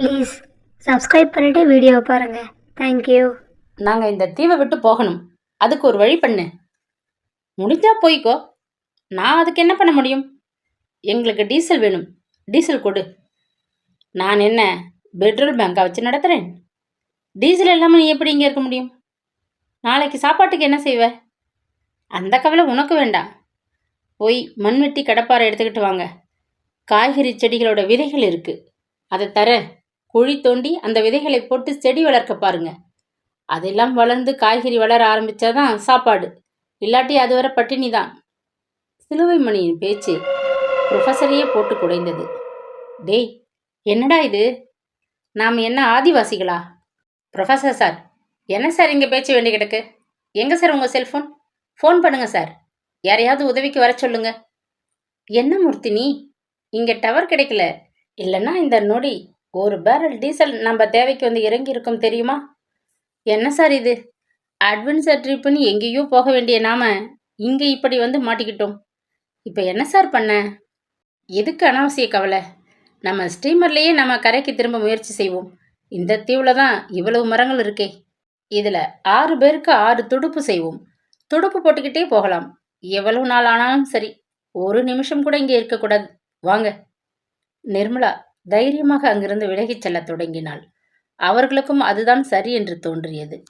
Please subscribe பண்ணிட்டு வீடியோவை பாருங்கள் தேங்க்யூ நாங்கள் இந்த தீவை விட்டு போகணும். அதுக்கு ஒரு வழி பண்ணு. முடிஞ்சா போய்க்கோ. நான் அதுக்கு என்ன பண்ண முடியும்? எங்களுக்கு டீசல் வேணும். டீசல் கொடு. நான் என்ன பெட்ரோல் பேங்காக வச்சு நடத்துகிறேன் டீசல் இல்லாமல் நீ எப்படி இங்கே இருக்க முடியும்? நாளைக்கு சாப்பாட்டுக்கு என்ன செய்வ? அந்த கவலை உனக்கு வேண்டாம். போய் மண்வெட்டி கடப்பாரை எடுத்துக்கிட்டு வாங்க. காய்கறி செடிகளோட விதைகள் இருக்குது அதை தர. குழி தோண்டி அந்த விதைகளை போட்டு செடி வளர்க்க பாருங்க. அதெல்லாம் வளர்ந்து காய்கறி வளர ஆரம்பித்தாதான் சாப்பாடு. இல்லாட்டி அதுவரை பட்டினி தான். சிலுவைமணியின் பேச்சு ப்ரொஃபஸரையே போட்டு குடைந்தது. டேய் என்னடா இது? நாம் என்ன ஆதிவாசிகளா? ப்ரொஃபஸர் சார் என்ன சார் இங்கே பேச்சு வேண்டி கிடக்கு? எங்கே சார் உங்கள் செல்ஃபோன் ஃபோன் பண்ணுங்கள் சார் யாரையாவது உதவிக்கு வர சொல்லுங்க. என்ன மூர்த்தி நீ? இங்கே டவர் கிடைக்கல. இல்லைன்னா இந்த நொடி ஒரு பேரல் டீசல் நம்ம தேவைக்கு வந்து இறங்கி இருக்கும் தெரியுமா? என்ன சார் இது? அட்வென்ச்சர் ட்ரிப்புன்னு எங்கேயோ போக வேண்டிய நாம இங்கே இப்படி வந்து மாட்டிக்கிட்டோம். இப்போ என்ன சார் பண்ண? எதுக்கு அனாவசிய கவலை? நம்ம ஸ்டீமர்லேயே நம்ம கரைக்கு திரும்ப முயற்சி செய்வோம். இந்த தீவில் தான் இவ்வளவு மரங்கள் இருக்கே. இதில் ஆறு பேருக்கு ஆறு துடுப்பு செய்வோம். துடுப்பு போட்டுக்கிட்டே போகலாம். எவ்வளவு நாள் ஆனாலும் சரி. ஒரு நிமிஷம் கூட இங்கே இருக்கக்கூடாது. வாங்க. நிர்மலா தைரியமாக அங்கிருந்து விலகிச் செல்லத் தொடங்கினாள். அவர்களுக்கும் அதுதான் சரி என்று தோன்றியது.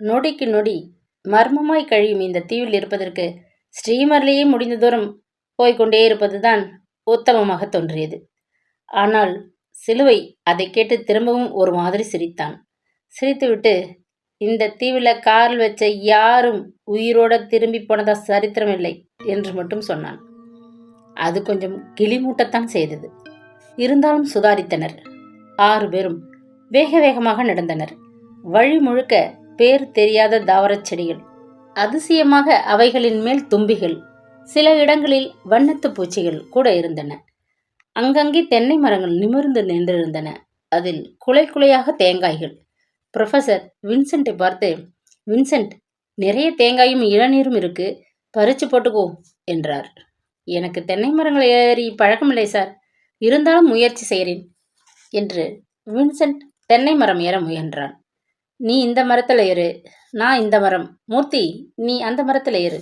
நொடிக்கு நொடி மர்மமாய் கழியும் இந்த தீவில் இருப்பதற்கு ஸ்ரீமர்லேயே முடிந்த தூரம் போய்க்கொண்டே இருப்பதுதான் உத்தமமாக தோன்றியது. ஆனால் சிலுவை அதை கேட்டு திரும்பவும் ஒரு மாதிரி சிரித்தான். சிரித்துவிட்டு இந்த தீவில் காரில் வச்ச யாரும் உயிரோட திரும்பி போனதா சரித்திரமில்லை என்று மட்டும் சொன்னான். அது கொஞ்சம் கிளிமூட்டத்தான் செய்தது. இருந்தாலும் சுதாரித்தனர். ஆறு பேரும் வேக வேகமாக நடந்தனர். வழி முழுக்க பேர் தெரியாத தாவரச் செடிகள் அதிசயமாக அவைகளின் மேல் தும்பிகள் சில இடங்களில் வண்ணத்து பூச்சிகள் கூட இருந்தன. அங்கங்கே தென்னை மரங்கள் நிமிர்ந்து நின்றிருந்தன. அதில் குலை குலையாக தேங்காய்கள். ப்ரொஃபஸர் வின்சென்ட்டை பார்த்து வின்சென்ட் நிறைய தேங்காயும் இளநீரும் இருக்கு. பறிச்சு போட்டுக்கோ என்றார். எனக்கு தென்னை மரங்கள் ஏறி பழக்கமில்லை சார் இருந்தாலும் முயற்சி செய்கிறேன் என்று வின்சென்ட் தென்னை மரம் ஏற முயன்றான். நீ இந்த மரத்தில் ஏறு நான் இந்த மரம். மூர்த்தி நீ அந்த மரத்தில் ஏறு.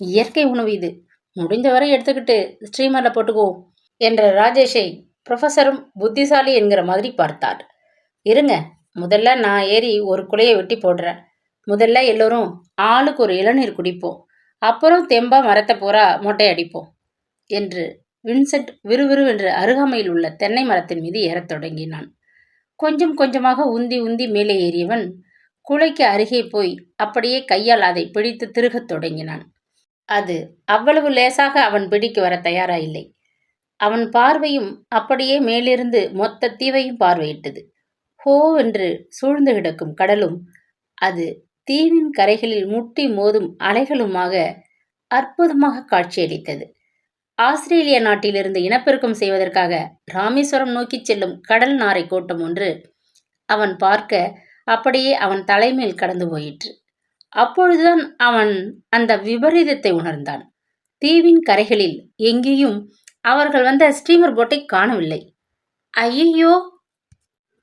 இயற்கை உணவு இது. முடிந்தவரை எடுத்துக்கிட்டு ஸ்ட்ரீமரில் போட்டுக்குவோம் என்ற ராஜேஷை ப்ரொஃபஸரும் புத்திசாலி என்கிற மாதிரி பார்த்தார். இருங்க முதல்ல நான் ஏறி ஒரு குலையை வெட்டி போடுறேன். முதல்ல எல்லோரும் ஆளுக்கு ஒரு இளநீர் குடிப்போம். அப்புறம் தெம்பா மரத்தை பூரா மொட்டை அடிப்போம் என்று வின்சென்ட் விறுவிறுவென்று அருகாமையில் உள்ள தென்னை மரத்தின் மீது ஏறத் தொடங்கினான். கொஞ்சம் கொஞ்சமாக உந்தி உந்தி மேலே ஏறியவன் குலைக்கு அருகே போய் அப்படியே கையால் அதை பிடித்து திருகத் தொடங்கினான். அது அவ்வளவு லேசாக அவன் பிடிக்கு வர தயாராயில்லை. அவன் பார்வையும் அப்படியே மேலிருந்து மொத்த தீவையும் பார்வையிட்டது. ஹோ என்று சூழ்ந்து கிடக்கும் கடலும் அது தீவின் கரைகளில் முட்டி மோதும் அலைகளுமாக அற்புதமாக காட்சியளித்தது. ஆஸ்திரேலிய நாட்டிலிருந்து இனப்பெருக்கம் செய்வதற்காக ராமேஸ்வரம் நோக்கிச் செல்லும் கடல் நாரை கூட்டம் ஒன்று அவன் பார்க்க அப்படியே அவன் தலைமேல் கடந்து போயிற்று. அப்பொழுதுதான் அவன் அந்த விபரீதத்தை உணர்ந்தான். தீவின் கரைகளில் எங்கேயும் அவர்கள் வந்த ஸ்டீமர் போட்டை காணவில்லை. ஐயோ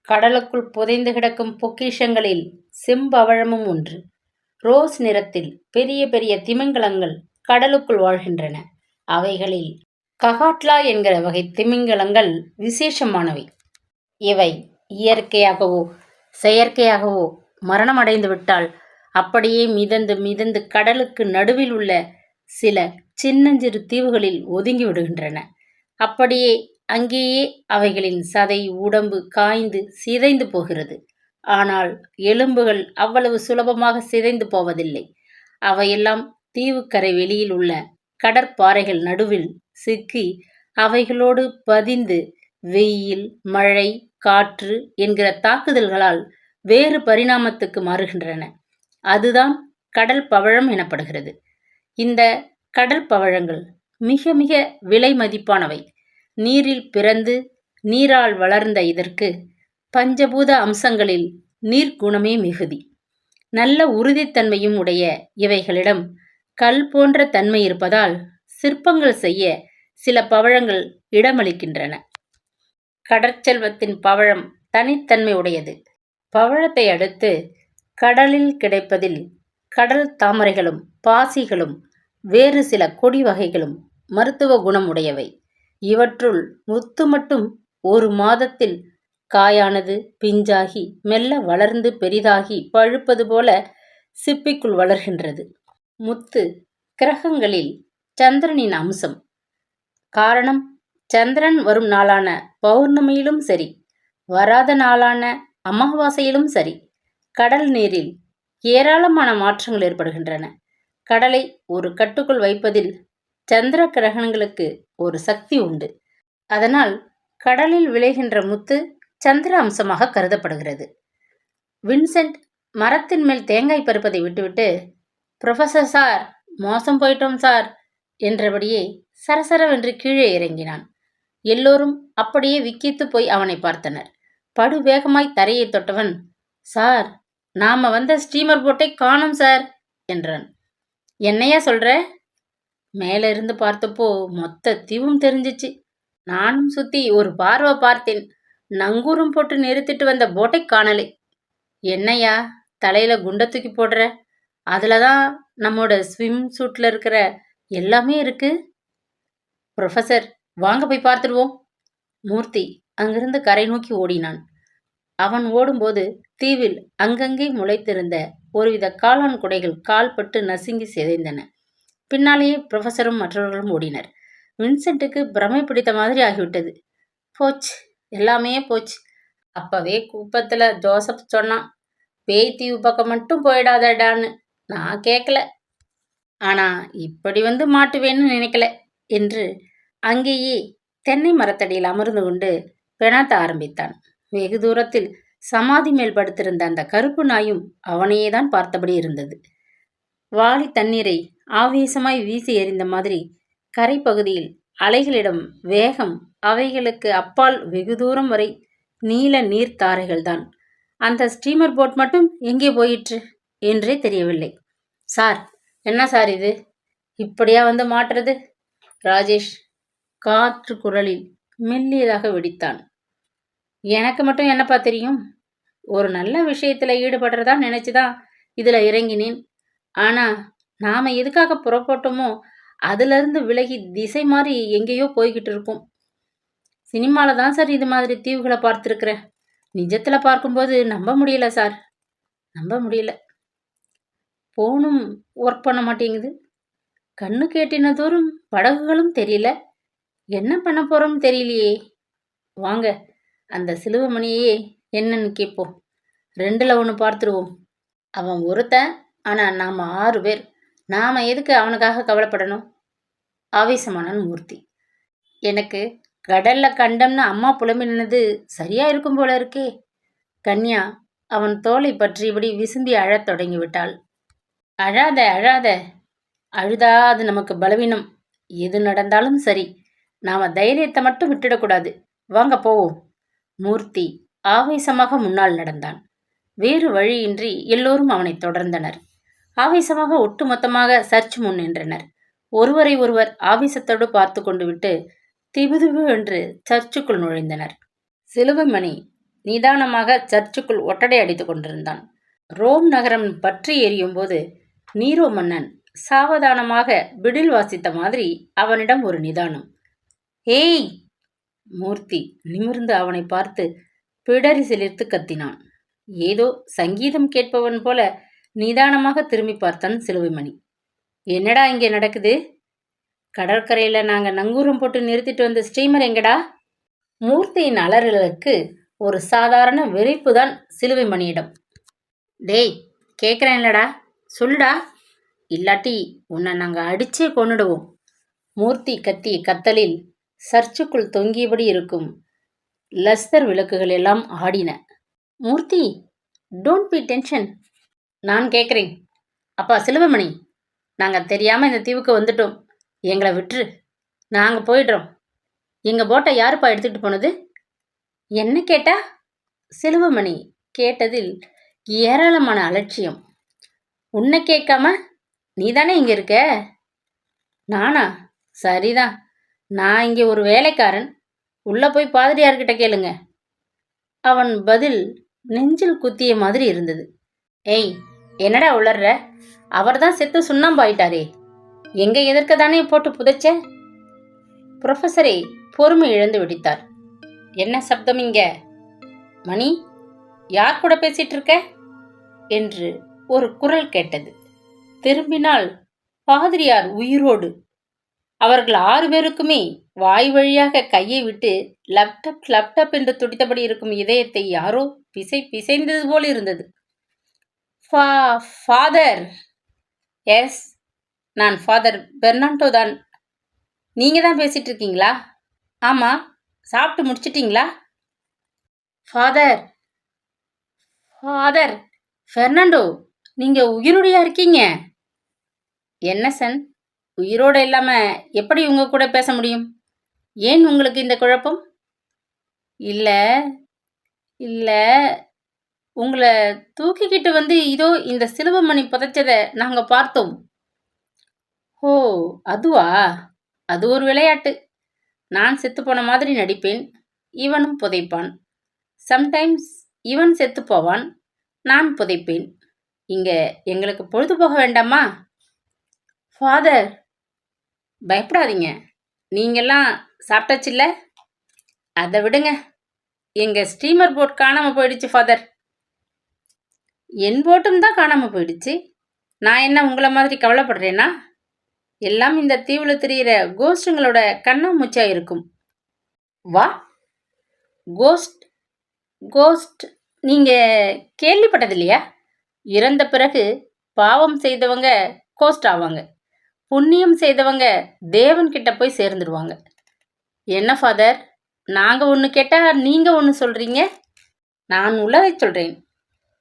கடலுக்குள் புதைந்து கிடக்கும் பொக்கிஷங்களில் செம்பவழமும் ஒன்று. ரோஸ் நிறத்தில் பெரிய பெரிய திமிங்கலங்கள் கடலுக்குள் வாழ்கின்றன. அவைகளில் ககாட்லா என்கிற வகை திமிங்கலங்கள் விசேஷமானவை. இவை இயற்கையாகவோ செயற்கையாகவோ மரணமடைந்து விட்டால் அப்படியே மிதந்து மிதந்து கடலுக்கு நடுவில் உள்ள சில சின்னஞ்சிறு தீவுகளில் ஒதுங்கி விடுகின்றன அப்படியே அங்கேயே அவைகளின் சதை உடம்பு காய்ந்து சிதைந்து போகிறது. ஆனால் எலும்புகள் அவ்வளவு சுலபமாக சிதைந்து போவதில்லை. அவையெல்லாம் தீவுக்கரை வெளியில் உள்ள கடற்பாறைகள் நடுவில் சிக்கி அவைகளோடு பதிந்து வெயில் மழை காற்று என்கிற தாக்குதல்களால் வேறு பரிணாமத்துக்கு மாறுகின்றன. அதுதான் கடல் பவழம் எனப்படுகிறது. இந்த கடல் பவழங்கள் மிக மிக விலை மதிப்பானவை. நீரில் பிறந்து நீரால் வளர்ந்த இதற்கு பஞ்சபூத அம்சங்களில் நீர்க்குணமே மிகுதி. நல்ல உறுதித்தன்மையும் உடைய இவைகளிடம் கல் போன்ற தன்மை இருப்பதால் சிற்பங்கள் செய்ய சில பவழங்கள் இடமளிக்கின்றன. கடற்செல்வத்தின் பவழம் தனித்தன்மை உடையது. பவழத்தை அடுத்து கடலில் கிடைப்பதில் கடல் தாமரைகளும் பாசிகளும் வேறு சில கொடி வகைகளும் மருத்துவ குணம் உடையவை. இவற்றுள் முத்து மட்டும் ஒரு மாதத்தில் காயானது பிஞ்சாகி மெல்ல வளர்ந்து பெரிதாகி பழுப்பது போல சிப்பிக்குள் வளர்கின்றது. முத்து கிரகங்களில் சந்திரனின் அம்சம். காரணம் சந்திரன் வரும் நாளான பௌர்ணமியிலும் சரி வராத நாளான அமாவாசையிலும் சரி கடல் நீரில் ஏராளமான மாற்றங்கள் ஏற்படுகின்றன. கடலை ஒரு கட்டுக்குள் வைப்பதில் சந்திர கிரகணங்களுக்கு ஒரு சக்தி உண்டு. அதனால் கடலில் விளைகின்ற முத்து சந்திர அம்சமாக கருதப்படுகிறது. வின்சென்ட் மரத்தின் மேல் தேங்காய் பறிப்பதை விட்டுவிட்டு ப்ரொஃபசர் சார் மோசம் போயிட்டோம் சார் என்றபடியே சரசரவென்று கீழே இறங்கினான். எல்லோரும் அப்படியே விக்கித்து போய் அவனை பார்த்தனர். படு வேகமாய் தரையை தொட்டவன் சார் நாம வந்த ஸ்டீமர் போட்டை காணோம் சார் என்றான். என்னையா சொல்ற? மேலே இருந்து பார்த்தப்போ மொத்த தீவும் தெரிஞ்சிச்சு. நானும் சுத்தி ஒரு பார்வை பார்த்தேன். நங்கூரம் போட்டு நிறுத்திட்டு வந்த போட்டை காணலை. என்னையா தலையில குண்டை தூக்கி போடுற? அதில் தான் நம்மோட ஸ்விம் சூட்டில் இருக்கிற எல்லாமே இருக்கு. ப்ரொஃபசர் வாங்க போய் பார்த்துடுவோம். மூர்த்தி அங்கிருந்து கரை நோக்கி ஓடினான். அவன் ஓடும்போது தீவில் அங்கங்கே முளைத்திருந்த ஒருவித காளான் குடைகள் கால்பட்டு நசுங்கி சிதைந்தன. பின்னாலேயே ப்ரொஃபஸரும் மற்றவர்களும் ஓடினர். வின்சென்ட்டுக்கு பிரமை பிடித்த மாதிரி ஆகிவிட்டது. போச்சு எல்லாமே போச்சு. அப்பவே கூப்பத்தில் ஜோசப் சொன்னான் பேய் தீவு பக்கம் மட்டும் போயிடாதடான்னு நான் கேட்கல ஆனால் இப்படி வந்து மாட்டுவேன்னு நினைக்கல என்று அங்கேயே தென்னை மரத்தடியில் அமர்ந்து கொண்டு பெணாத்த ஆரம்பித்தான். வெகு தூரத்தில் சமாதி மேல் படுத்திருந்த அந்த கருப்பு நாயும் அவனையே தான் பார்த்தபடி இருந்தது. வாளி தண்ணீரை ஆவேசமாய் வீசி எறிந்த மாதிரி கரைப்பகுதியில் அலைகளிடம் வேகம் அவைகளுக்கு அப்பால் வெகு தூரம் வரை நீல நீர்த்தாரைகள்தான். அந்த ஸ்டீமர் போட் மட்டும் எங்கே போயிற்று? என்றே தெரியவில்லை. சார் என்ன சார் இது? இப்படியா வந்து மாட்டுறது? ராஜேஷ் காற்று குரலில் மெல்லியதாக வெடித்தான். எனக்கு மட்டும் என்னப்பா தெரியும்? ஒரு நல்ல விஷயத்தில் ஈடுபடுறதா நினைச்சுதான் இதில் இறங்கினேன். ஆனால் நாம் எதுக்காக புறப்பட்டோமோ அதுலேருந்து விலகி திசை மாறி எங்கேயோ போய்கிட்டு இருக்கோம். சினிமாவில் தான் சார் இது மாதிரி தீவுகளை பார்த்துருக்குறேன். நிஜத்தில் பார்க்கும்போது நம்ப முடியல சார். நம்ப முடியல. ஃபோனும் ஒர்க் பண்ண மாட்டேங்குது. கண்ணு கேட்டின தோறும் படகுகளும் தெரியல. என்ன பண்ண போகிறோம் தெரியலையே. வாங்க அந்த சிலுவமணியே என்னன்னு கேட்போம். ரெண்டில் ஒன்று பார்த்துருவோம். அவன் ஒருத்தன் ஆனால் நாம் ஆறு பேர். நாம் எதுக்கு அவனுக்காக கவலைப்படணும்? ஆவேசமானான் மூர்த்தி. எனக்கு கடல்ல கண்டம்னு அம்மா புலம்பினது சரியா இருக்கும் போல இருக்கே. கன்யா அவன் தோலை பற்றியபடி விசும்பி அழத் தொடங்கி விட்டாள் அழாத அழாத. அழுதா அது நமக்கு பலவீனம். எது நடந்தாலும் சரி. நாம தைரியத்தை மட்டும் விட்டுடக்கூடாது. வாங்க போவோம். மூர்த்தி ஆவேசமாக முன்னால் நடந்தான். வேறு வழியின்றி எல்லோரும் அவனை தொடர்ந்தனர். ஆவேசமாக ஒட்டுமொத்தமாக சர்ச் முன் நின்றனர். ஒருவரை ஒருவர் ஆவேசத்தோடு பார்த்து கொண்டு விட்டு திபுதிபு என்று சர்ச்சுக்குள் நுழைந்தனர். சிலுவைமணி நிதானமாக சர்ச்சுக்குள் ஒட்டடை அடித்துக் கொண்டிருந்தான். ரோம் நகரம் பற்றி எரியும் போது நீரோ மன்னன் சாவதானமாக பிடில் வாசித்த மாதிரி அவனிடம் ஒரு நிதானம். ஏய்! மூர்த்தி நிமிர்ந்து அவனை பார்த்து பிடரி சிலிர்த்து கத்தினான். ஏதோ சங்கீதம் கேட்பவன் போல நிதானமாக திரும்பி பார்த்தான் சிலுவைமணி. என்னடா இங்கே நடக்குது? கடற்கரையில் நாங்கள் நங்கூரம் போட்டு நிறுத்திட்டு வந்த ஸ்டீமர் எங்கடா? மூர்த்தியின் அலறலுக்கு ஒரு சாதாரண வெறிப்பு தான் சிலுவைமணியிடம். டேய் கேட்குறேன் இல்லடா. சொல்லுடா. இல்லாட்டி உன்னை நாங்கள் அடிச்சே கொன்னுடுவோம். மூர்த்தி கத்திய கத்தலில் சர்ச்சுக்குள் தொங்கியபடி இருக்கும் லஸ்தர் விளக்குகள் எல்லாம் ஆடின. மூர்த்தி டோன்ட் பி டென்ஷன் நான் கேட்குறேன் அப்பா சிலுவமணி நாங்கள் தெரியாமல் இந்த தீவுக்கு வந்துட்டோம். எங்களை விட்டுரு. நாங்கள் போயிடுறோம். எங்கள் போட்டை யாருப்பா எடுத்துகிட்டு போனது? என்ன கேட்டா? சிலுவமணி கேட்டதில் ஏராளமான அலட்சியம். உன்னை கேட்காம நீ தானே இங்கே இருக்க? நானா? சரிதான். நான் இங்கே ஒரு வேலைக்காரன். உள்ளே போய் பாதிரியார்கிட்ட கேளுங்க. அவன் பதில் நெஞ்சில் குத்திய மாதிரி இருந்தது. ஏய் என்னடா உளர்ற? அவர்தான் செத்து சுண்ணாம்பாயிட்டாரே எங்கே எதிர்க்க தானே போட்டு புதைச்ச? ப்ரொஃபஸரை பொறுமை இழந்து விடித்தார். என்ன சப்தம் இங்க? மணி யார் கூட பேசிட்டு இருக்க? என்று ஒரு குரல் கேட்டது. திரும்பினால் பாதிரியார் உயிரோடு. அவர்கள் ஆறு பேருக்குமே வாய் வழியாக கையை விட்டு லப்டப் லப்டப் என்று துடித்தபடி இருக்கும் இதயத்தை யாரோ பிசை பிசைந்தது போல் இருந்தது. Fa father! எஸ் நான் ஃபாதர் பெர்னாண்டோ தான். நீங்கள் தான் பேசிகிட்டு இருக்கீங்களா? ஆமாம் சாப்பிட்டு முடிச்சிட்டிங்களா? ஃபாதர்! ஃபாதர்! பெர்னாண்டோ! நீங்க உயிருடையா இருக்கீங்க? என்ன சன்? உயிரோட இல்லாம எப்படி உங்க கூட பேச முடியும்? ஏன் உங்களுக்கு இந்த குழப்பம்? இல்ல இல்ல உங்களை தூக்கிக்கிட்டு வந்து இதோ இந்த சிலுவமணி புதைச்சதை நாங்க பார்த்தோம். ஓ அதுவா? அது ஒரு விளையாட்டு. நான் செத்து போன மாதிரி நடிப்பேன். இவனும் புதைப்பான். சம்டைம்ஸ் இவன் செத்து போவான். நான் புதைப்பேன். இங்கே எங்களுக்கு பொழுது போக வேண்டாமா? ஃபாதர் பயப்படாதீங்க. நீங்கள்லாம் சாப்பிட்டாச்சுல்ல? அதை விடுங்க. எங்கள் ஸ்டீமர் போட் காணாமல் போயிடுச்சு ஃபாதர் என் போட்டும் தான் காணாமல் போயிடுச்சு. நான் என்ன உங்களை மாதிரி கவலைப்படுறேனா? எல்லாம் இந்த தீவில் தெரியிற கோஸ்டுங்களோட கண்ணாமூச்சியாக இருக்கும். வா. கோஸ்ட் கோஸ்ட் நீங்கள் கேள்விப்பட்டது இல்லையா இறந்த பிறகு பாவம் செய்தவங்க கோஸ்ட் ஆவாங்க. புண்ணியம் செய்தவங்க தேவன் கிட்ட போய் சேர்ந்துடுவாங்க என்ன ஃபாதர் நாங்கள் ஒன்று கேட்டால் நீங்கள் ஒன்று சொல்கிறீங்க நான் உள்ளதை சொல்கிறேன்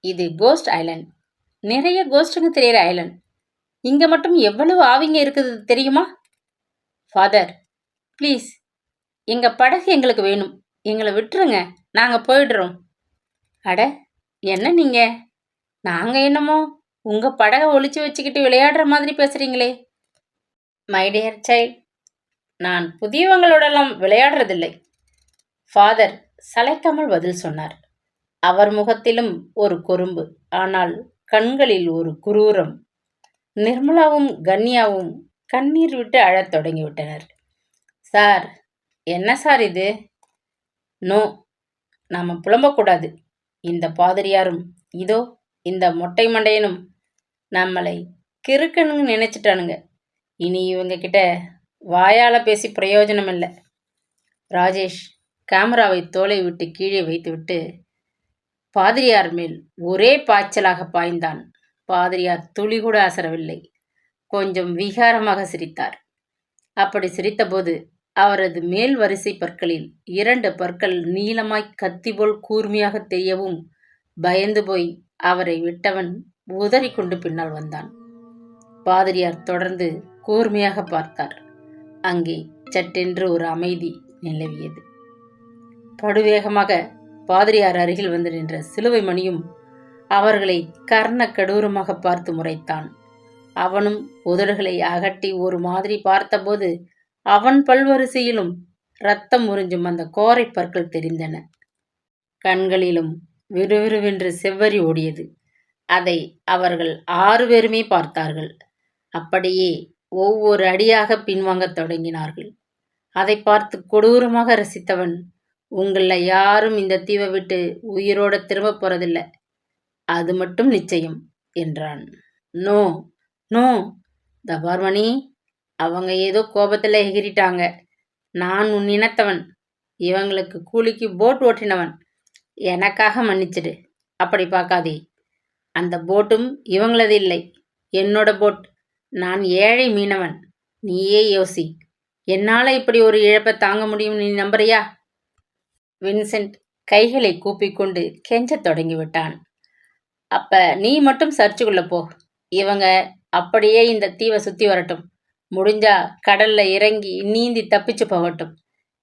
இது கோஸ்ட் ஐலண்ட் நிறைய கோஸ்ட்டுங்க தெரியிற ஐலண்ட் இங்கே மட்டும் எவ்வளவு ஆவிங்க இருக்குது தெரியுமா? ஃபாதர் ப்ளீஸ் எங்கள் படகு எங்களுக்கு வேணும். எங்களை விட்டுருங்க. நாங்கள் போயிடுறோம். அட என்ன நீங்கள் நாங்கள் என்னமோ உங்கள் படகை ஒழிச்சு வச்சுக்கிட்டு விளையாடுற மாதிரி பேசுகிறீங்களே மை டியர் சைல்ட் நான் புதியவங்களோடெல்லாம் விளையாடுறதில்லை. ஃபாதர் சளைக்காமல் பதில் சொன்னார். அவர் முகத்திலும் ஒரு குறும்பு ஆனால் கண்களில் ஒரு குரூரம். நிர்மலாவும் கன்யாவும் கண்ணீர் விட்டு அழத் தொடங்கிவிட்டனர். சார் என்ன சார் இது? நோ நாம் புலம்பக்கூடாது. இந்த பாதிரியாரும் இதோ இந்த மொட்டை மண்டையனும் நம்மளை கிறுக்கணுன்னு நினைச்சிட்டானுங்க. இனி இவங்க கிட்ட வாயால் பேசி பிரயோஜனம் இல்லை ராஜேஷ் கேமராவை தோலை விட்டு கீழே வைத்துவிட்டு பாதிரியார் மேல் ஒரே பாய்ச்சலாக பாய்ந்தான். பாதிரியார் துளி கூட அசரவில்லை. கொஞ்சம் விகாரமாக சிரித்தார். அப்படி சிரித்தபோது அவரது மேல் வரிசை பற்களில் இரண்டு பற்கள் நீளமாய் கத்தி போல் கூர்மையாக தெரியவும் பயந்து போய் அவரை விட்டவன் உதறி கொண்டு பின்னால் வந்தான். பாதிரியார் தொடர்ந்து கூர்மையாக பார்த்தார். அங்கே சட்டென்று ஒரு அமைதி நிலவியது. படுவேகமாக பாதிரியார் அருகில் வந்து நின்ற சிலுவை மணியும் அவர்களை கர்ண கடூரமாக பார்த்து முறைத்தான். அவனும் உதடுகளை அகட்டி ஒரு மாதிரி பார்த்தபோது அவன் பல்வரிசையிலும் ரத்தம் உறிஞ்சும் அந்த கோரை பற்கள் தெரிந்தன. கண்களிலும் விறுவிறுவென்று செவ்வரி ஓடியது. அதை அவர்கள் ஆறு பேருமே பார்த்தார்கள். அப்படியே ஒவ்வொரு அடியாக பின்வாங்கத் தொடங்கினார்கள். அதை பார்த்து கொடூரமாக ரசித்தவன் உங்கள யாரும் இந்த தீவை விட்டு உயிரோட திரும்ப போறதில்ல. அது மட்டும் நிச்சயம் என்றான். நோ நோ தபார்மணி அவங்க ஏதோ கோபத்தில் எகிரிட்டாங்க. நான் உன் இனத்தவன். இவங்களுக்கு கூலிக்கு போட் ஓட்டினவன். எனக்காக மன்னிச்சிடு. அப்படி பார்க்காதே. அந்த போட்டும் இவங்களது இல்லை. என்னோட போட். நான் ஏழை மீனவன். நீயே யோசி. என்னால் இப்படி ஒரு இழப்பை தாங்க முடியும் நீ நம்புறியா? வின்சென்ட் கைகளை கூப்பிக்கொண்டு கெஞ்சத் தொடங்கிவிட்டான் அப்ப நீ மட்டும் சர்ச்சுக்குள்ள போ. இவங்க அப்படியே இந்த தீவை சுத்தி வரட்டும். முடிஞ்சா கடல்ல இறங்கி நீந்தி தப்பிச்சு போகட்டும்.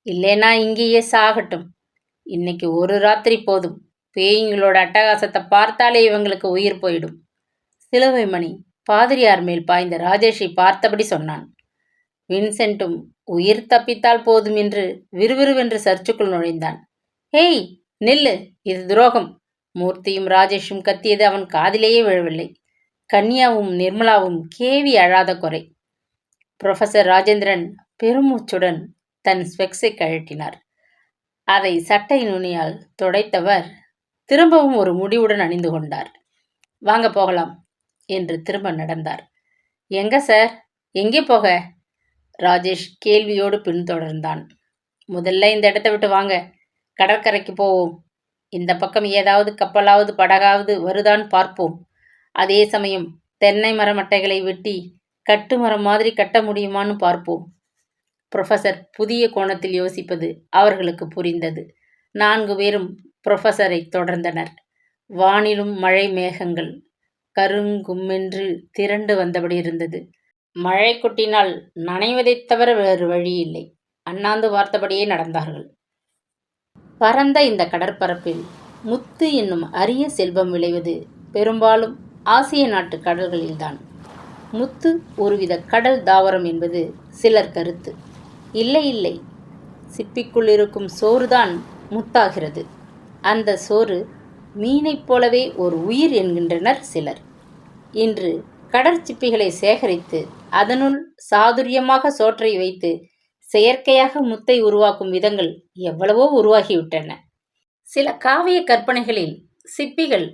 இல்லைனா இங்கேயே சாகட்டும். இன்னைக்கு ஒரு ராத்திரி போதும். பேய்களோட அட்டகாசத்தை பார்த்தாலே இவங்களுக்கு உயிர் போயிடும். சிலுவை மணி பாதிரியார் மேல் பாய்ந்த ராஜேஷை பார்த்தபடி சொன்னான். வின்சென்ட்டும் உயிர் தப்பித்தால் போதும் என்று விறுவிறுவென்று சர்ச்சுக்குள் நுழைந்தான். ஹேய் நில்லு இது துரோகம். மூர்த்தியும் ராஜேஷும் கத்தியது அவன் காதிலேயே விழவில்லை. கன்யாவும் நிர்மலாவும் கேவி அழாத குறை. புரொஃபசர் ராஜேந்திரன் பெருமூச்சுடன் தன் ஸ்பெக்ஸை கழட்டினார் அதை சட்டை நுனியால் துடைத்தவர் திரும்பவும் ஒரு முடிவுடன் அணிந்து கொண்டார். வாங்க போகலாம் என்று திரும்ப நடந்தார். எங்க சார்? எங்கே போக? ராஜேஷ் கேள்வியோடு பின்தொடர்ந்தான். முதல்ல இந்த இடத்த விட்டு வாங்க. கடற்கரைக்கு போவோம். இந்த பக்கம் ஏதாவது கப்பலாவது படகாவது வருதான்னு பார்ப்போம். அதே சமயம் தென்னை மரமட்டைகளை வெட்டி கட்டுமரம் மாதிரி கட்ட முடியுமான்னு பார்ப்போம். புரொஃபசர் புதிய கோணத்தில் யோசிப்பது அவர்களுக்கு புரிந்தது. நான்கு பேரும் புரொஃபசரை தொடர்ந்தனர். வானிலும் மழை மேகங்கள் கருங்கும்மென்று திரண்டு வந்தபடி இருந்தது. மழை கொட்டினால் நனைவதைத் தவிர வேறு வழி இல்லை. அண்ணாந்து பார்த்தபடியே நடந்தார்கள். பரந்த இந்த கடற்பரப்பில் முத்து என்னும் அரிய செல்வம் விளைவது பெரும்பாலும் ஆசிய நாட்டு கடல்களில்தான். முத்து ஒருவித கடல் தாவரம் என்பது சிலர் கருத்து. இல்லை இல்லை. சிப்பிக்குள் இருக்கும் சோறுதான் முத்தாகிறது அந்த சோறு மீனைப் போலவே ஒரு உயிர் என்கின்றனர் சிலர். இன்று கடற்சிப்பிகளை சேகரித்து அதனுள் சாதுரியமாக சோற்றை வைத்து செயற்கையாக முத்தை உருவாக்கும் விதங்கள் எவ்வளவோ உருவாகிவிட்டன. சில காவிய கற்பனைகளில் சிப்பிகள்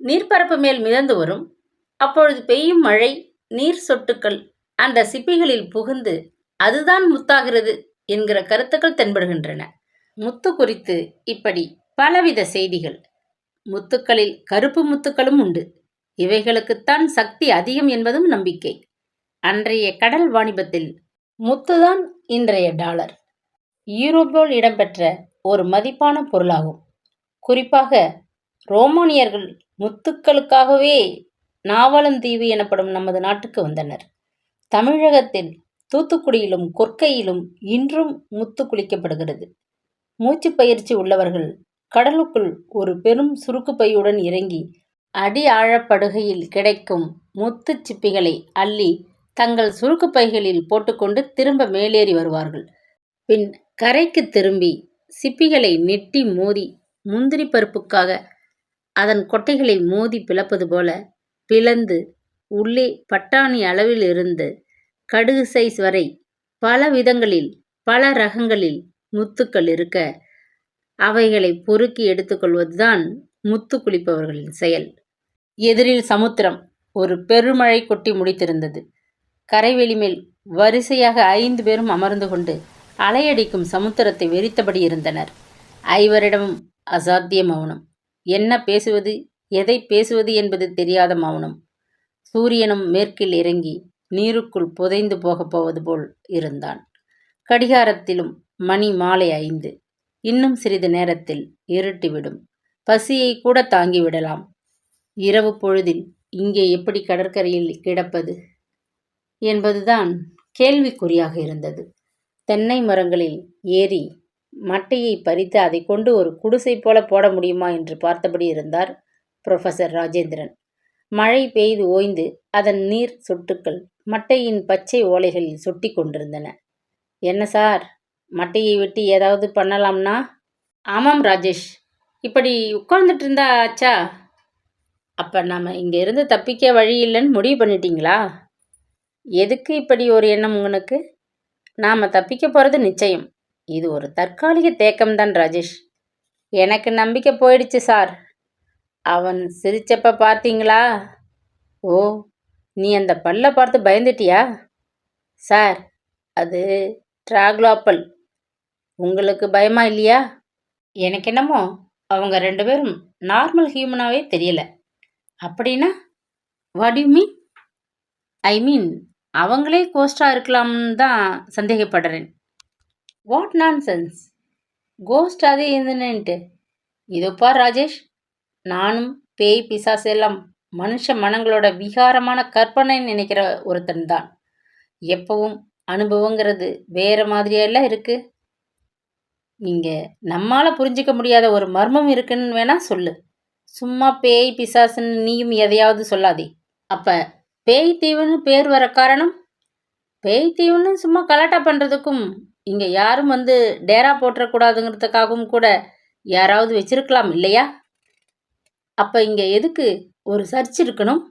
நீர்ப்பரப்பு மேல் மிதந்து வரும். அப்பொழுது பெய்யும் மழை நீர் சொட்டுக்கள் அந்த சிப்பிகளில் புகுந்து அதுதான் முத்தாகிறது என்கிற கருத்துக்கள் தென்படுகின்றன. முத்து குறித்து இப்படி பலவித செய்திகள். முத்துக்களில் கருப்பு முத்துக்களும் உண்டு. இவைகளுக்குத்தான் சக்தி அதிகம் என்பதும் நம்பிக்கை. அன்றைய கடல் வாணிபத்தில் முத்துதான் இன்றைய டாலர். யூரோப்போல் இடம்பெற்ற ஒரு மதிப்பான பொருளாகும். குறிப்பாக ரோமானியர்கள் முத்துக்களுக்காகவே நாவலந்தீவு எனப்படும் நமது நாட்டுக்கு வந்தனர். தமிழகத்தில் தூத்துக்குடியிலும் கொற்கையிலும் இன்றும் முத்து குளிக்கப்படுகிறது. மூச்சு பயிற்சி உள்ளவர்கள் கடலுக்குள் ஒரு பெரும் சுருக்கு பையுடன் இறங்கி அடி ஆழப்படுகையில் கிடைக்கும் முத்து சிப்பிகளை அள்ளி தங்கள் சுருக்கு பைகளில் போட்டுக்கொண்டு திரும்ப மேலேறி வருவார்கள். பின் கரைக்கு திரும்பி சிப்பிகளை நெட்டி மோதி முந்திரி பருப்புக்காக அதன் கொட்டைகளை மோதி பிளப்பது போல பிளந்து உள்ளே பட்டாணி அளவில் இருந்து கடுகு சைஸ் வரை பல விதங்களில் பல ரகங்களில் முத்துக்கள் இருக்க அவைகளை பொறுக்கி எடுத்துக்கொள்வதுதான் முத்து குளிப்பவர்களின் செயல். எதிரில் சமுத்திரம் ஒரு பெருமழை கொட்டி முடித்திருந்தது. கரைவெளி மேல் வரிசையாக ஐந்து பேரும் அமர்ந்து கொண்டு அலையடிக்கும் சமுத்திரத்தை வெறித்தபடி இருந்தனர். ஐவரிடமும் அசாத்திய மௌனம். என்ன பேசுவது எதை பேசுவது என்பது தெரியாத மௌனம். சூரியனும் மேற்கில் இறங்கி நீருக்குள் புதைந்து போகப் போவது போல் இருந்தான். கடிகாரத்திலும் மணி மாலை ஐந்து. இன்னும் சிறிது நேரத்தில் இருட்டிவிடும். பசியை கூட தாங்கிவிடலாம். இரவு பொழுதில் இங்கே எப்படி கடற்கரையில் கிடப்பது? என்பதுதான் கேள்விக்குறியாக இருந்தது. தென்னை மரங்களில் ஏறி மட்டையை பறித்து அதை கொண்டு ஒரு குடிசை போல போட முடியுமா என்று பார்த்தபடி இருந்தார் புரொஃபசர் ராஜேந்திரன். மழை பெய்து ஓய்ந்து அதன் நீர் சொட்டுக்கள் மட்டையின் பச்சை ஓலைகள் சுட்டி கொண்டிருந்தன. என்ன சார்? மட்டையை வெட்டி ஏதாவது பண்ணலாம்னா? ஆமாம் ராஜேஷ். இப்படி உட்கார்ந்துட்டு இருந்தா ஆச்சா? அப்போ நம்ம இங்கே இருந்து தப்பிக்க வழி இல்லைன்னு முடிவு பண்ணிட்டீங்களா? எதுக்கு இப்படி ஒரு எண்ணம் உங்களுக்கு நாம் தப்பிக்க போகிறது நிச்சயம். இது ஒரு தற்காலிக தேக்கம்தான் ராஜேஷ். எனக்கு நம்பிக்கை போயிடுச்சு சார். அவன் சிரிச்சப்ப பார்த்தீங்களா? ஓ நீ அந்த பல்ல பார்த்து பயந்துட்டியா? சார் அது ட்ராக்லாப்பல். உங்களுக்கு பயமா இல்லையா? எனக்கு என்னமோ அவங்க ரெண்டு பேரும் நார்மல் ஹியூமனாகவே தெரியல. அப்படின்னா வாட் யூ மீன் ஐ மீன் அவங்களே கோஸ்டாக இருக்கலாம்னு தான் சந்தேகப்படுறேன். வாட் நான் சென்ஸ் கோஸ்ட் அதே இதுன்னுட்டு இதோ பார் ராஜேஷ் நானும் பேய் பிசாசு எல்லாம் மனுஷ மனங்களோட விகாரமான கற்பனை நினைக்கிற ஒருத்தன் தான். எப்பவும் அனுபவங்கிறது வேற மாதிரியெல்லாம் இருக்கு. இங்க நம்மால புரிஞ்சிக்க முடியாத ஒரு மர்மம் இருக்குன்னு வேணா சொல்லு. சும்மா பேய் பிசாசுன்னு நீயும் எதையாவது சொல்லாதே. அப்ப பேய் தீவுன்னு பேர் வர காரணம்? பேய் தீவுன்னு சும்மா கலாட்டா பண்ணுறதுக்கும் இங்கே யாரும் வந்து டேரா போட்டுறக்கூடாதுங்கிறதுக்காகவும் கூட யாராவது வச்சிருக்கலாம் இல்லையா? அப்போ இங்கே எதுக்கு ஒரு சர்ச் இருக்கணும்.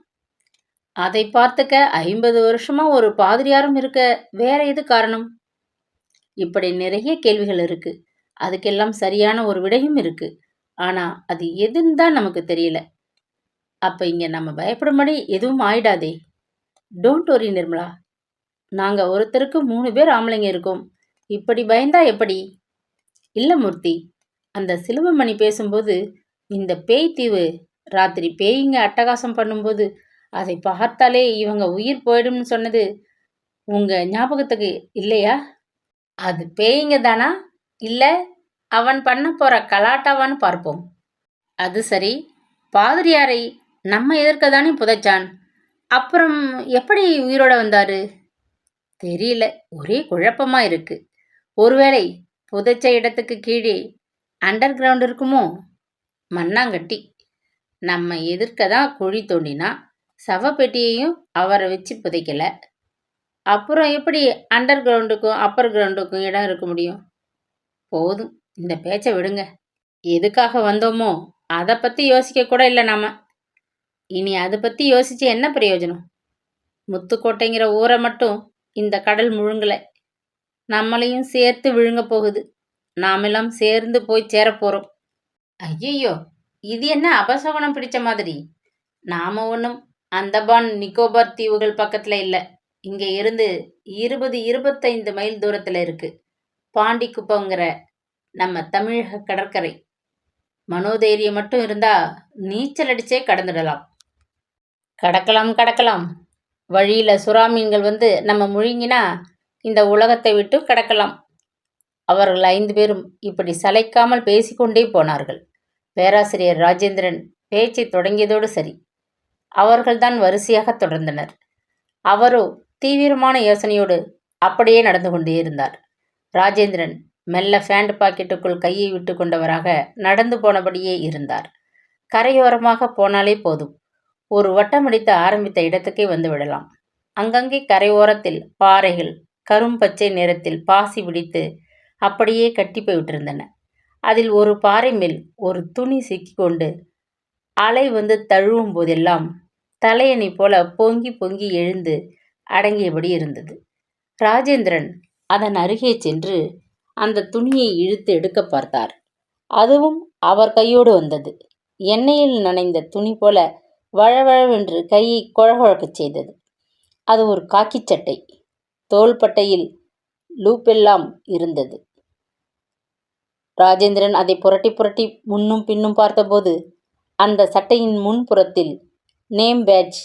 அதை பார்த்துக்க ஐம்பது வருஷமா ஒரு பாதிரியாரும் இருக்க வேற எது காரணம்? இப்படி நிறைய கேள்விகள் இருக்கு. அதுக்கெல்லாம் சரியான ஒரு விடையும் இருக்கு. ஆனா அது எதுன்னு தான் நமக்கு தெரியல. அப்ப இங்க நம்ம பயப்படும்படி எதுவும் ஆயிடாதே. Don't worry Nirmala. நாங்க ஒருத்தருக்கு மூணு பேர் ஆம்பளைங்க இருக்கோம். இப்படி பயந்தா எப்படி? இல்ல மூர்த்தி அந்த சிலுவமணி பேசும்போது இந்த பேய் தீவு ராத்திரி பேய்ங்க அட்டகாசம் பண்ணும்போது அதை பார்த்தாலே இவங்க உயிர் போயிடும்னு சொன்னது உங்க ஞாபகத்துக்கு இல்லையா? அது பேய்ங்க தானா? இல்லை அவன் பண்ண போற கலாட்டாவான்னு பார்ப்போம். அது சரி. பாதிரியாரை நம்ம எதிர்க்க தானே புதைச்சான். அப்புறம் எப்படி உயிரோட வந்தாரு? தெரியல. ஒரே குழப்பமா இருக்கு. ஒருவேளை புதைச்ச இடத்துக்கு கீழே அண்டர் கிரவுண்ட் இருக்குமோ? மண்ணாங்கட்டி. நம்ம எதிர்க்க தான் குழி தோண்டினா சவப்பெட்டியையும் அவரை வச்சு புதைக்கலை. அப்புறம் எப்படி அண்டர் கிரவுண்டுக்கும் அப்பர் கிரவுண்டுக்கும் இடம் இருக்க முடியும்? போதும். இந்த பேச்சை விடுங்க. எதுக்காக வந்தோமோ அதை பற்றி யோசிக்க கூட இல்லை நாம். இனி அதை பற்றி யோசிச்சு என்ன பிரயோஜனம்? முத்துக்கோட்டைங்கிற ஊரை மட்டும் இந்த கடல் முழுங்கலை. நம்மளையும் சேர்த்து விழுங்க போகுது. நாமெல்லாம் சேர்ந்து போய் சேரப் போகிறோம் ஐயையோ! இது என்ன அபசகுணம் பிடிச்ச மாதிரி? நாம ஒன்றும் அந்தபான் நிக்கோபார் தீவுகள் பக்கத்தில் இல்லை. இங்கே இருந்து இருபது இருபத்தைந்து மைல் தூரத்தில் இருக்கு. பாண்டிக்குப்பங்கிற நம்ம தமிழக கடற்கரை. மனோதைரியம் மட்டும் இருந்தா நீச்சல் அடிச்சே கடந்துடலாம். கடக்கலாம் கடக்கலாம். வழியில் சுறா மீன்கள் வந்து நம்ம முழுங்கினா இந்த உலகத்தை விட்டு கடக்கலாம். அவர்கள் ஐந்து பேரும் இப்படி சளைக்காமல் பேசிக்கொண்டே போனார்கள். பேராசிரியர் ராஜேந்திரன் பேச்சை தொடங்கியதோடு சரி. அவர்கள்தான் வரிசையாக தொடர்ந்தனர். அவரோ தீவிரமான யோசனையோடு அப்படியே நடந்து கொண்டே இருந்தார். ராஜேந்திரன் மெல்ல ஃபேண்ட் பாக்கெட்டுக்குள் கையை விட்டு கொண்டவராக நடந்து போனபடியே இருந்தார். கரையோரமாக போனாலே போதும். ஒரு வட்டமடித்து ஆரம்பித்த இடத்துக்கே வந்து விடலாம். அங்கங்கே கரையோரத்தில் பாறைகள் கரும்பச்சை நிறத்தில் பாசி பிடித்து அப்படியே கட்டி போய்விட்டிருந்தன அதில் ஒரு பாறை மேல் ஒரு துணி சிக்கிக்கொண்டு அலை வந்து தழுவும் போதெல்லாம் தலையணை போல பொங்கி பொங்கி எழுந்து அடங்கியபடி இருந்தது. ராஜேந்திரன் அதன் அருகே சென்று அந்த துணியை இழுத்து எடுக்க பார்த்தார். அதுவும் அவர் கையோடு வந்தது. எண்ணெயில் நனைந்த துணி போல வழவழவென்று கையை குழகுழக்கச் செய்தது. அது ஒரு காக்கி சட்டை. தோள்பட்டையில் லூப்பெல்லாம் இருந்தது. ராஜேந்திரன் அதை புரட்டி புரட்டி முன்னும் பின்னும் பார்த்தபோது அந்த சட்டையின் முன்புறத்தில் நேம் பேட்ச்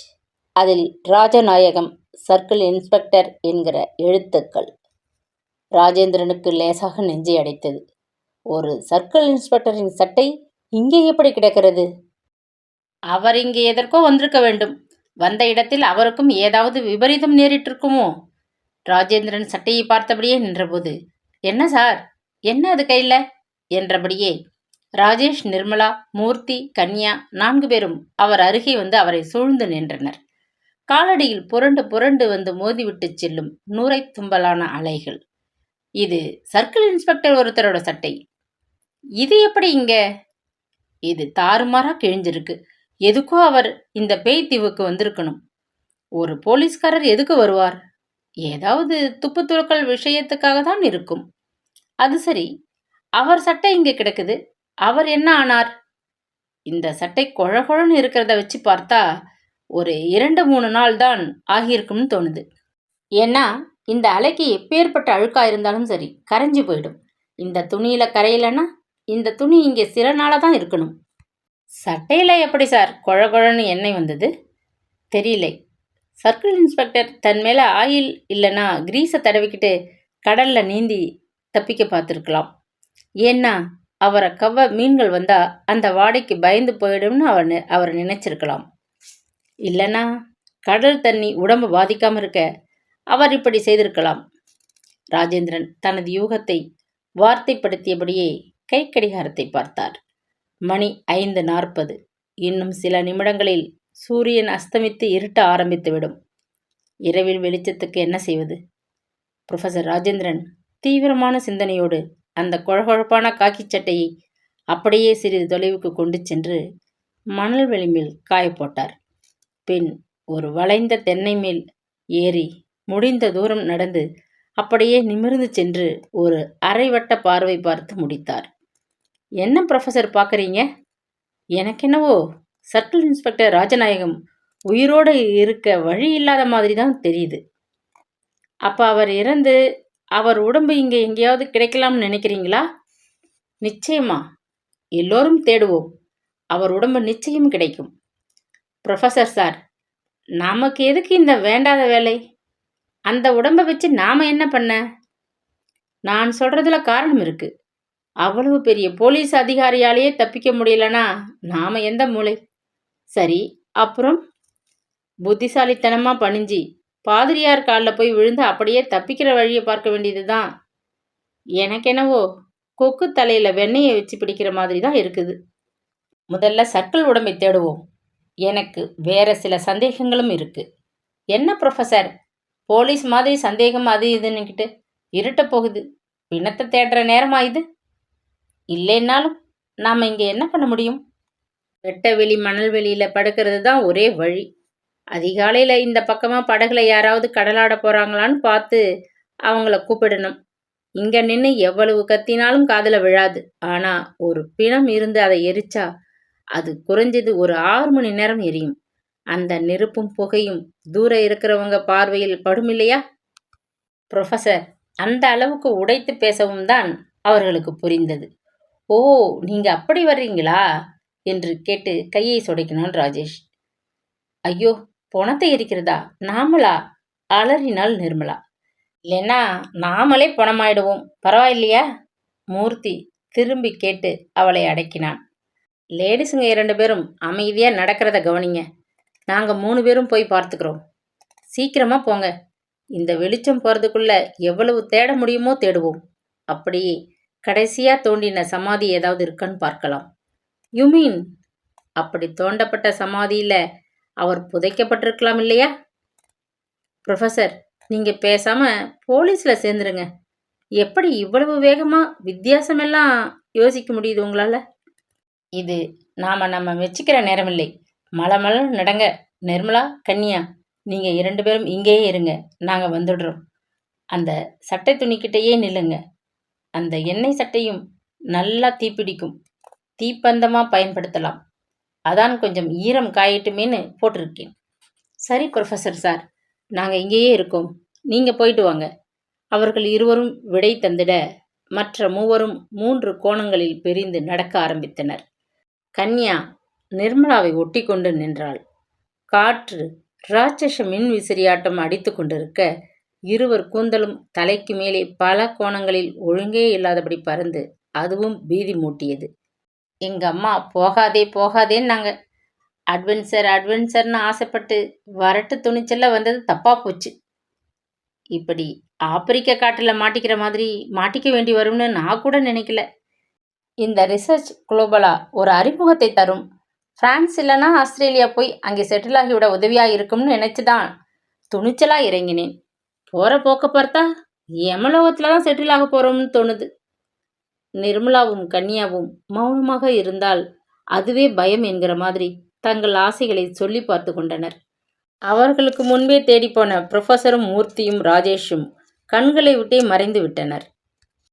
அதில் ராஜநாயகம் சர்க்கிள் இன்ஸ்பெக்டர் என்கிற எழுத்துக்கள். ராஜேந்திரனுக்கு லேசாக நெஞ்சை அடைத்தது. ஒரு சர்க்கிள் இன்ஸ்பெக்டரின் சட்டை இங்கே எப்படி கிடக்கிறது? அவர் இங்கே எதற்கோ வந்திருக்க வேண்டும். வந்த இடத்தில் அவருக்கும் ஏதாவது விபரீதம் நேரிட்டிருக்குமோ? ராஜேந்திரன் சட்டையை பார்த்தபடியே நின்றபோது என்ன சார்? என்ன அது கையில்? என்றபடியே ராஜேஷ் நிர்மலா மூர்த்தி கன்யா நான்கு பேரும் அவர் அருகே வந்து அவரை சூழ்ந்து நின்றனர். காலடியில் புரண்டு புரண்டு வந்து மோதிவிட்டு செல்லும் நூறை தும்பலான அலைகள். இது சர்க்கிள் இன்ஸ்பெக்டர் ஒருத்தரோட சட்டை. இது எப்படி இங்க? இது தாறுமாறா கிழிஞ்சிருக்கு. எதுக்கோ அவர் இந்த பேய் தீவுக்கு வந்திருக்கணும். ஒரு போலீஸ்காரர் எதுக்கு வருவார்? ஏதாவது துப்பு துளக்கல் விஷயத்துக்காக தான் இருக்கும். அது சரி அவர் சட்டை இங்கே கிடக்குது. அவர் என்ன ஆனார்? இந்த சட்டை குழகுழன்னு இருக்கிறத வச்சு பார்த்தா ஒரு இரண்டு மூணு நாள் தான் ஆகியிருக்கும்னு தோணுது. ஏன்னா இந்த அலைக்கு எப்பேற்பட்ட அழுக்கா இருந்தாலும் சரி கரைஞ்சு போயிடும். இந்த துணியில கரையிலன்னா இந்த துணி இங்கே சில நாளாக தான் இருக்கணும். சட்டையில் எப்படி சார் குழகுழன்னு எண்ணெய் வந்தது? தெரியலை. சர்க்கிள் இன்ஸ்பெக்டர் தன் மேலே ஆயில் இல்லைன்னா கிரீஸை தடவிக்கிட்டு கடலில் நீந்தி தப்பிக்க பார்த்துருக்கலாம். ஏன்னா அவரை கவ்வ மீன்கள் வந்தால் அந்த வாடைக்கு பயந்து போயிடும்னு அவர் அவர் நினைச்சிருக்கலாம். இல்லைனா கடல் தண்ணி உடம்பு பாதிக்காம இருக்க அவர் இப்படி செய்திருக்கலாம். ராஜேந்திரன் தனது யூகத்தை வார்த்தைப்படுத்தியபடியே கை கடிகாரத்தை பார்த்தார். மணி ஐந்து நாற்பது. இன்னும் சில நிமிடங்களில் சூரியன் அஸ்தமித்து இருட்ட ஆரம்பித்துவிடும். இரவில் வெளிச்சத்துக்கு என்ன செய்வது? ப்ரொஃபசர் ராஜேந்திரன் தீவிரமான சிந்தனையோடு அந்த கொழகொழப்பான காக்கி சட்டையை அப்படியே சிறிது தொலைவுக்கு கொண்டு சென்று மணல் வெளிமேல் காய போட்டார். பின் ஒரு வளைந்த தென்னை மேல் ஏறி முடிந்த தூரம் நடந்து அப்படியே நிமிர்ந்து சென்று ஒரு அரைவட்ட பார்வை பார்த்து முடித்தார். என்ன ப்ரொஃபசர் பார்க்குறீங்க? எனக்கென்னவோ சர்க்கிள் இன்ஸ்பெக்டர் ராஜநாயகம் உயிரோடு இருக்க வழி இல்லாத மாதிரி தான் தெரியுது. அப்போ அவர் இறந்து அவர் உடம்பு இங்கே எங்கேயாவது கிடைக்கலாம்னு நினைக்கிறீங்களா? நிச்சயமா. எல்லோரும் தேடுவோம். அவர் உடம்பு நிச்சயம் கிடைக்கும். ப்ரொஃபசர் சார் நமக்கு எதுக்கு இந்த வேண்டாத வேலை? அந்த உடம்பை வச்சு நாம் என்ன பண்ண? நான் சொல்கிறதுல காரணம் இருக்குது அவ்வளவு பெரிய போலீஸ் அதிகாரியாலேயே தப்பிக்க முடியலனா நாம் எந்த மூளை? சரி அப்புறம்? புத்திசாலித்தனமாக பணிஞ்சு பாதிரியார் காலில் போய் விழுந்து அப்படியே தப்பிக்கிற வழியை பார்க்க வேண்டியதுதான். எனக்கெனவோ கொக்கு தலையில் வெண்ணெயை வச்சு பிடிக்கிற மாதிரி தான் இருக்குது. முதல்ல சர்க்கிள் உடம்பை தேடுவோம். எனக்கு வேற சில சந்தேகங்களும் இருக்கு. என்ன ப்ரொஃபசர் போலீஸ் மாதிரி சந்தேகம் அது இதுன்னுக்கிட்டு இருட்ட போகுது. பிணத்தை தேடுற நேரமா இது? இல்லைன்னாலும் நாம் இங்கே என்ன பண்ண முடியும்? வெட்டவெளி மணல் வெளியில் படுக்கிறது தான் ஒரே வழி. அதிகாலையில் இந்த பக்கமாக படகுல யாராவது கடலாட போகிறாங்களான்னு பார்த்து அவங்கள கூப்பிடணும். இங்கே நின்று எவ்வளவு கத்தினாலும் காதில் விழாது. ஆனால் ஒரு பிணம் இருந்து அதை எரிச்சா அது குறைஞ்சது ஒரு ஆறு மணி நேரம் எரியும். அந்த நெருப்பும் புகையும் தூர இருக்கிறவங்க பார்வையில் படும் இல்லையா ப்ரொஃபசர் அந்த அளவுக்கு உடைத்து பேசவும் தான் அவர்களுக்கு புரிந்தது. ஓ நீங்க அப்படி வர்றீங்களா? என்று கேட்டு கையை சுடைக்கினான் ராஜேஷ். ஐயோ பணத்தை எரிக்கிறதா? நாமளா? அலறினாள் நிர்மலா. இல்லைன்னா நாமளே பணமாயிடுவோம். பரவாயில்லையா? மூர்த்தி திரும்பி கேட்டு அவளை அடக்கினான். லேடிஸுங்க இரண்டு பேரும் அமைதியாக நடக்கிறத கவனிங்க. நாங்கள் மூணு பேரும் போய் பார்த்துக்கிறோம். சீக்கிரமாக போங்க. இந்த வெளிச்சம் போகிறதுக்குள்ளே எவ்வளவு தேட முடியுமோ தேடுவோம். அப்படி கடைசியாக தோண்டின சமாதி ஏதாவது இருக்கான்னு பார்க்கலாம். You mean? அப்படி தோண்டப்பட்ட சமாதியில் அவர் புதைக்கப்பட்டிருக்கலாம் இல்லையா? ப்ரொஃபஸர் நீங்கள் பேசாமல் போலீஸில் சேர்ந்துருங்க. எப்படி இவ்வளவு வேகமாக வித்தியாசமெல்லாம் யோசிக்க முடியுது உங்களால்? இது நாம் நம்ம மெச்சிக்கிற நேரமில்லை. மலை மலை நடங்க. நிர்மலா கன்னியா நீங்கள் இரண்டு பேரும் இங்கேயே இருங்க. நாங்கள் வந்துடுறோம். அந்த சட்டை துணிக்கிட்டேயே நில்லுங்க. அந்த எண்ணெய் சட்டையும் நல்லா தீப்பிடிக்கும். தீப்பந்தமாக பயன்படுத்தலாம். அதான் கொஞ்சம் ஈரம் காயட்டுமேன்னு போட்டிருக்கேன். சரி ப்ரொஃபஸர் சார் நாங்கள் இங்கேயே இருக்கோம். நீங்கள் போயிட்டு வாங்க. அவர்கள் இருவரும் விடை தந்திட மற்ற மூவரும் மூன்று கோணங்களில் பிரிந்து நடக்க ஆரம்பித்தனர். கன்யா நிர்மலாவை ஒட்டி கொண்டு நின்றாள். காற்று ராட்சச மின் விசிறியாட்டம் அடித்து கொண்டிருக்க இருவர் கூந்தலும் தலைக்கு மேலே பல கோணங்களில் ஒழுங்கே இல்லாதபடி பறந்து அதுவும் பீதி மூட்டியது. எங்கள் அம்மா போகாதே போகாதேன்னாங்க. அட்வென்ச்சர் அட்வென்ச்சர்னு ஆசைப்பட்டு வரட்டு துணிச்சலில் வந்தது தப்பாக போச்சு. இப்படி ஆப்பிரிக்க காட்டில் மாட்டிக்கிற மாதிரி மாட்டிக்க வேண்டி வரும்னு நான் கூட நினைக்கல. இந்த ரிசர்ச் குளோபலாக ஒரு அறிமுகத்தை தரும். ஃப்ரான்ஸ் இல்லைன்னா ஆஸ்திரேலியா போய் அங்கே செட்டில் ஆகிவிட உதவியாக இருக்கும்னு நினச்சி தான் துணிச்சலாக இறங்கினேன். போகிற போக்க பார்த்தா எமலோகத்தில் தான் செட்டில் ஆக போகிறோம்னு தோணுது. நிர்மலாவும் கன்யாவும் மௌனமாக இருந்தால் அதுவே பயம் என்கிற மாதிரி தங்கள் ஆசைகளை சொல்லி பார்த்து கொண்டனர். அவர்களுக்கு முன்பே தேடிப்போன ப்ரொஃபஸரும் மூர்த்தியும் ராஜேஷும் கண்களை விட்டே மறைந்து விட்டனர்.